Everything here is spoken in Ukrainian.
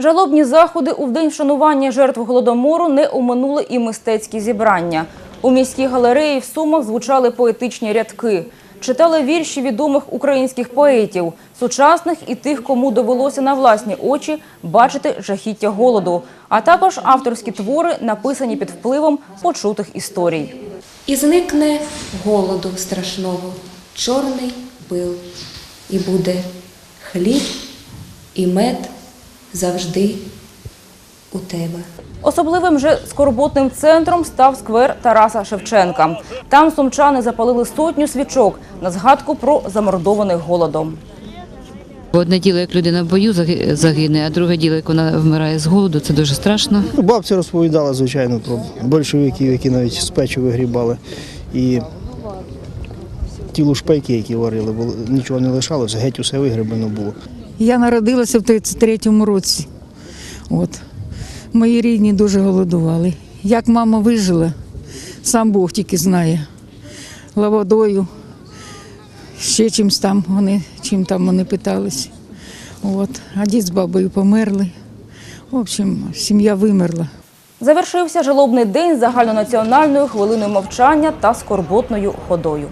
Жалобні заходи у день вшанування жертв голодомору не оминули і мистецькі зібрання. У міській галереї в Сумах звучали поетичні рядки. Читали вірші відомих українських поетів, сучасних і тих, кому довелося на власні очі бачити жахіття голоду, а також авторські твори, написані під впливом почутих історій. І зникне голоду страшного, чорний пил, і буде хліб і мед завжди у тебе. Особливим же скорботним центром став сквер Тараса Шевченка. Там сумчани запалили сотню свічок на згадку про замордованих голодом. Одне діло, як людина в бою заги- загине, а друге діло, як вона вмирає з голоду, це дуже страшно. Бабця розповідала, звичайно, про большевиків, які навіть з печі вигрібали. І ті лушпайки, які варили, було, нічого не лишалося, геть усе вигребено було. Я народилася в 33-му році. От. Мої рідні дуже голодували. Як мама вижила, сам Бог тільки знає. Лаводою, ще чимсь там вони, чим там вони питались. От. А дід з бабою померли. В общем, сім'я вимерла. Завершився жалобний день загальнонаціональною хвилиною мовчання та скорботною ходою.